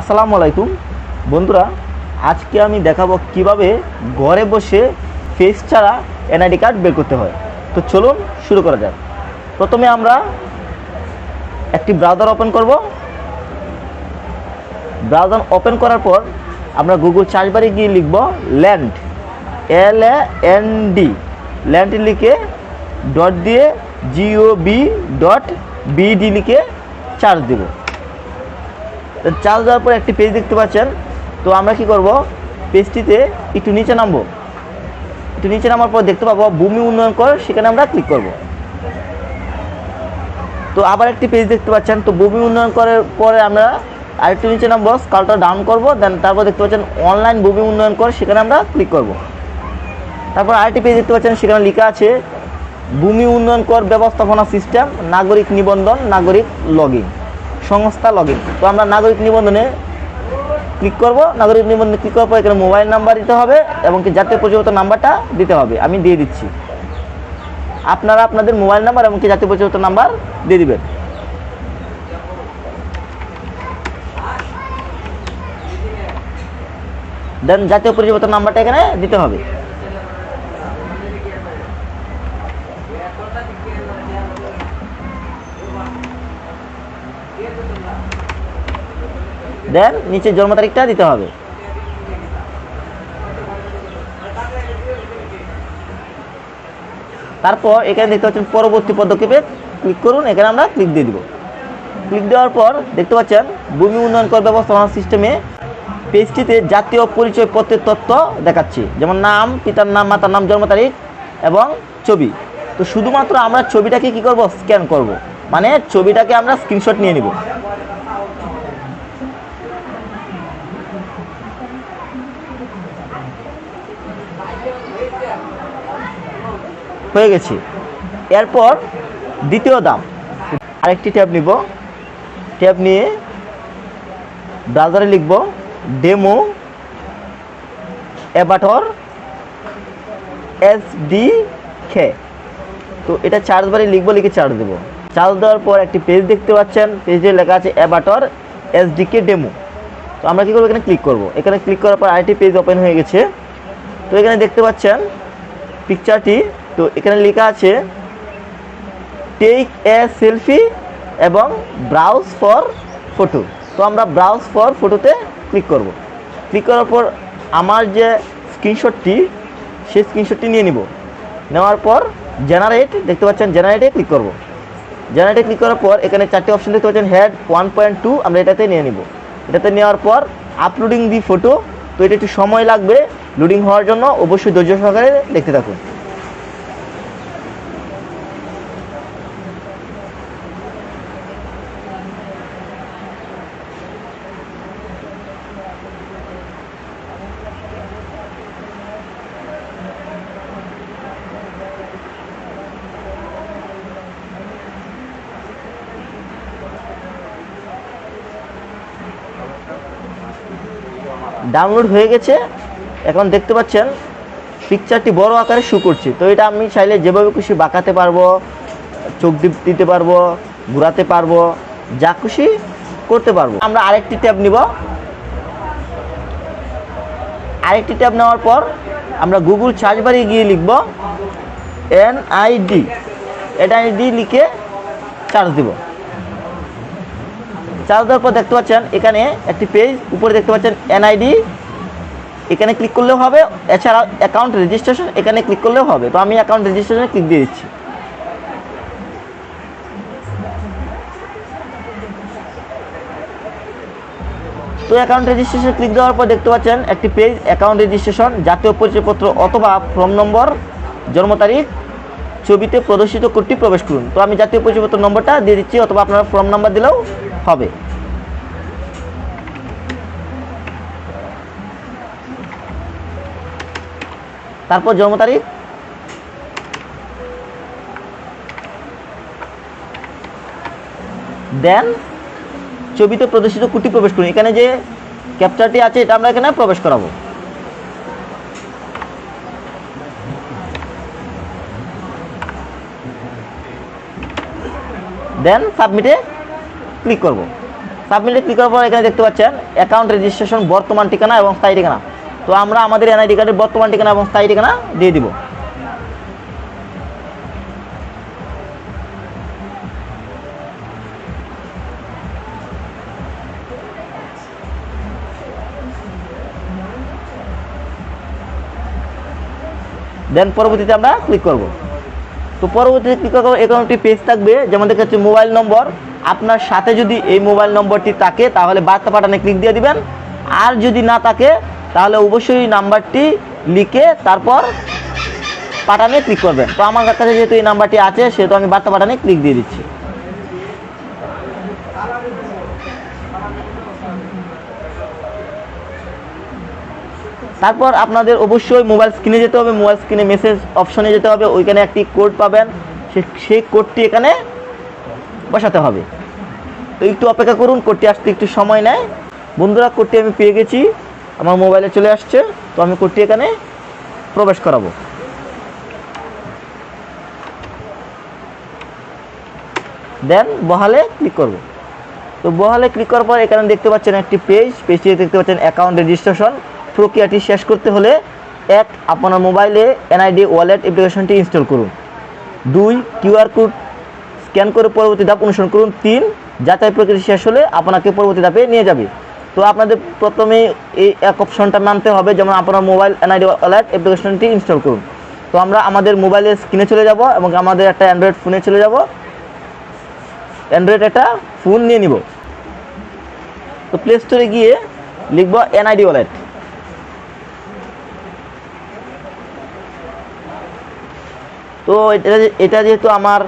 আসসালামু আলাইকুম। বন্ধুরা, আজকে আমি দেখাবো কীভাবে ঘরে বসে ফেস ছাড়া এনআইডি কার্ড বের করতে হয়। তো চলুন শুরু করা যাক। প্রথমে আমরা একটি ব্রাউজার ওপেন করব। ব্রাউজার ওপেন করার পর আমরা গুগল সার্চ বারে গিয়ে লিখব land L N D land লিখে ডট দিয়ে জিও বি ডট বিডি লিখে চার্জ দেবো। চার্জ দেওয়ার পর একটি পেজ দেখতে পাচ্ছেন। তো আমরা কি করব? পেজটিতে একটু নিচে নামবো। একটু নিচে নামার পর দেখতে পাবো ভূমি উন্নয়ন কর, সেখানে আমরা ক্লিক করব। তো আবার একটি পেজ দেখতে পাচ্ছেন। তো ভূমি উন্নয়ন করার পরে আমরা আরেকটু নিচে নামবো, স্কালটা ডাউন করব দেন তারপর দেখতে পাচ্ছেন অনলাইন ভূমি উন্নয়ন কর, সেখানে আমরা ক্লিক করব। তারপর আরেকটি পেজ দেখতে পাচ্ছেন, সেখানে লেখা আছে, ভূমি উন্নয়ন কর ব্যবস্থাপনা সিস্টেম নাগরিক নিবন্ধন, নাগরিক লগইন সংস্থা লগইন তো আমরা নাগরিক নিবন্ধনে ক্লিক করব। নাগরিক নিবন্ধনে ক্লিক করার পর এখানে মোবাইল নাম্বার দিতে হবে এবং কি জাতীয় পরিচয়পত্র নাম্বারটা দিতে হবে। আমি দিয়ে দিচ্ছি। আপনারা আপনাদের মোবাইল নাম্বার এবং কি জাতীয় পরিচয়পত্র নাম্বার দিয়ে দিবেন। দেন জাতীয় পরিচয়পত্র নাম্বারটা এখানে দিতে হবে। দেন নিচে জন্ম তারিখটা দিতে হবে। তারপর এখানে দেখতে পাচ্ছেন পরবর্তী পদক্ষেপে ক্লিক করুন, এখানে আমরা ক্লিক দিয়ে দিব। ক্লিক দেওয়ার পর দেখতে পাচ্ছেন ভূমি উন্নয়ন কর ব্যবস্থাপনা সিস্টেমে পেজটিতে জাতীয় পরিচয়পত্রের তথ্য দেখাচ্ছে, যেমন নাম, পিতার নাম, মাতার নাম, জন্ম তারিখ এবং ছবি। তো শুধুমাত্র আমরা ছবিটাকে কি করব? স্ক্যান করব। মানে ছবিটাকে আমরা স্ক্রিনশট নিয়ে নিব। হয়ে গেছে। এরপর দ্বিতীয় দাম। আরেকটি ট্যাব নিব। ট্যাব নিয়ে ব্রাউজারে লিখব, ডেমো অ্যাবাটর এস ডি খে তো এটা চার্জ বারে লিখব, লিখে চার্জ দেবো। চার্জ দেওয়ার পর একটি পেজ দেখতে পাচ্ছেন। পেজে লেখা আছে অ্যাবাটর এসডিকে ডেমো। তো আমরা কী করব? এখানে ক্লিক করব। এখানে ক্লিক করার পর আরেকটি পেজ ওপেন হয়ে গেছে। তো এখানে দেখতে পাচ্ছেন, পিকচারটি তো এখানে লেখা আছে টেক এ সেলফি এবং ব্রাউজ ফর ফটো তো আমরা ব্রাউজ ফর ফটোতে ক্লিক করব। ক্লিক করার পর আমার যে স্ক্রিনশটটি সেই স্ক্রিনশটটি নিয়ে নিব। নেওয়ার পর জেনারেট দেখতে পাচ্ছেন জেনারেটে ক্লিক করব। জেনারেটে ক্লিক করার পর এখানে চারটি অপশন দেখতে পাচ্ছেন হেড ওয়ান পয়েন্ট টু আমরা এটাতে নিয়ে নিব। এটাতে নেওয়ার পর আপলোডিং দি ফটো তো এটা একটু সময় লাগবে লোডিং হওয়ার জন্য অবশ্যই ধৈর্য সহকারে দেখতে থাকুন। ডাউনলোড হয়ে গেছে। এখন দেখতে পাচ্ছেন পিকচারটি বড় আকারে শু করছে। তো এটা আমি চাইলে যেভাবে খুশি বাঁকাতে পারব, চোখ দিতে পারব, ঘুরাতে পারব, যা খুশি করতে পারব। আমরা আরেকটি ট্যাব নিব। আরেকটি ট্যাব নেওয়ার পর আমরা গুগল সার্চ বারে গিয়ে লিখব এনআইডি এনআইডি লিখে চার্জ দিব। চার্জ দেওয়ার পর দেখতে পাচ্ছেন, এখানে একটি পেজ উপরে দেখতে পাচ্ছেন এনআইডি এখানে ক্লিক করলেও হবে, এছাড়া অ্যাকাউন্ট রেজিস্ট্রেশন এখানে ক্লিক করলেও হবে। তো আমি অ্যাকাউন্ট রেজিস্ট্রেশনে ক্লিক দিয়ে দিচ্ছি। তো অ্যাকাউন্ট রেজিস্ট্রেশন ক্লিক দেওয়ার পর দেখতে পাচ্ছেন, একটি পেজ অ্যাকাউন্ট রেজিস্ট্রেশন জাতীয় পরিচয়পত্র অথবা ফর্ম নম্বর জন্ম তারিখ ছবিতে প্রদর্শিত কোডটি প্রবেশ করুন। তো আমি জাতীয় পরিচয়পত্র নম্বরটা দিয়ে দিচ্ছি, অথবা আপনারা ফর্ম নাম্বার দিলেও হবে। তারপর জন্ম তারিখ? দেন, ছবিতে প্রদর্শিত কুটি প্রবেশ করুন। এখানে যে ক্যাপচারটি আছে, এটা আমরা এখানে প্রবেশ করাবো। দেন সাবমিটে ক্লিক করব। সাবমিটে ক্লিক করার পর এখানে দেখতে পাচ্ছেন অ্যাকাউন্ট রেজিস্ট্রেশন বর্তমান ঠিকানা এবং স্থায়ী ঠিকানা। তো আমরা আমাদের এনআইডি কার্ডের বর্তমান ঠিকানা এবং স্থায়ী ঠিকানা দিয়ে দিব। দেন পরবর্তীতে আমরা ক্লিক করব। তো পরবর্তীতে কী করব? এরকম একটি পেজ থাকবে যেমন দেখা যাচ্ছে মোবাইল নম্বর আপনার সাথে যদি এই মোবাইল নম্বরটি থাকে, তাহলে বার্তা পাঠানে ক্লিক দিয়ে দিবেন। আর যদি না থাকে, তাহলে অবশ্যই নাম্বারটি লিখে তারপর পাঠানে ক্লিক করবেন। তো আমার কাছে যেহেতু এই নাম্বারটি আছে, সেহেতু আমি বার্তা পাঠানে ক্লিক দিয়ে দিচ্ছি। তারপর আপনাদের অবশ্যই মোবাইল স্ক্রিনে যেতে হবে মোবাইল স্ক্রিনে মেসেজ অপশনে যেতে হবে, ওইখানে একটি কোড পাবেন সেই কোডটি এখানে বসাতে হবে। তো একটু অপেক্ষা করুন কোডটি আসতে একটু সময় নেয়। বন্ধুরা কোডটি আমি পেয়ে গেছি, আমার মোবাইলে চলে আসছে, তো আমি কোডটি এখানে প্রবেশ করাবো। দেন বহালে ক্লিক করব। তো বহালে ক্লিক করার পর এখানে দেখতে পাচ্ছেন একটি পেজ পেজটি দেখতে পাচ্ছেন অ্যাকাউন্ট রেজিস্ট্রেশন প্রক্রিয়াটি শেষ করতে হলে এক, আপনার মোবাইলে এনআইডি ওয়ালেট অ্যাপ্লিকেশনটি ইনস্টল করুন। দুই কিউআর কোড স্ক্যান করে পরবর্তী ধাপ অনুসরণ করুন। তিন, যাচাই প্রক্রিয়া শেষ হলে আপনাকে পরবর্তী ধাপে নিয়ে যাবে। তো আপনাদের প্রথমে এই এক অপশনটা মানতে হবে, যেমন আপনার মোবাইল এনআইডি ওয়ালেট অ্যাপ্লিকেশনটি ইনস্টল করুন। তো আমরা আমাদের মোবাইলের স্ক্রিনে চলে যাব এবং আমাদের একটা অ্যান্ড্রয়েড ফোনে চলে যাব। অ্যান্ড্রয়েড একটা ফোন নিয়ে নিব। তো প্লে স্টোরে গিয়ে লিখব এনআইডি ওয়ালেট তো এটা এটা যেহেতু আমার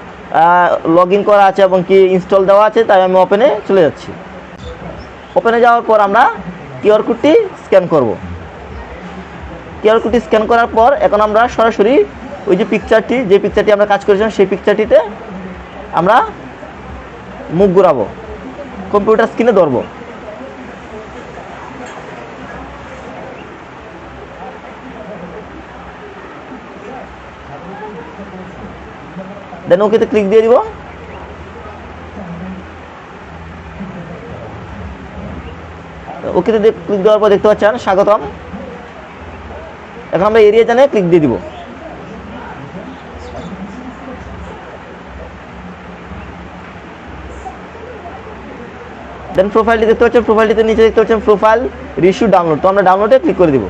লগ করা আছে এবং কি ইনস্টল দেওয়া আছে, তাই আমি ওপেনে চলে যাচ্ছি। ওপেনে যাওয়ার পর আমরা কিউআর কোডটি স্ক্যান করব। কিউআর কোডটি স্ক্যান করার পর এখন আমরা সরাসরি ওই যে পিকচারটি যে পিকচারটি আমরা কাজ করেছিলাম, সেই পিকচারটিতে আমরা মুখ ঘুরাবো। কম্পিউটার স্ক্রিনে ধরবো। দেন ওকেতে ক্লিক দিয়ে দিব ওকেতে ক্লিক দেওয়ার পর দেখতে পাচ্ছেন, স্বাগতম। এখন আমরা এরিয়া জানে ক্লিক দিয়ে দিব। দেন প্রোফাইলটি দেখতে পাচ্ছেন প্রোফাইলটিতে নিচে দেখতে পাচ্ছেন প্রোফাইল রিস্যু ডাউনলোড তো আমরা ডাউনলোডে ক্লিক করে দিব।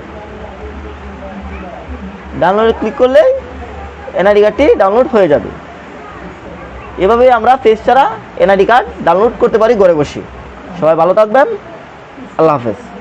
ডাউনলোডে ক্লিক করলে এনআইডি কার্ডটি ডাউনলোড হয়ে যাবে। এভাবেই আমরা ফেস ছাড়া এনআইডি কার্ড ডাউনলোড করতে পারি, ঘরে বসে। সবাই ভালো থাকবেন। আল্লাহ হাফেজ।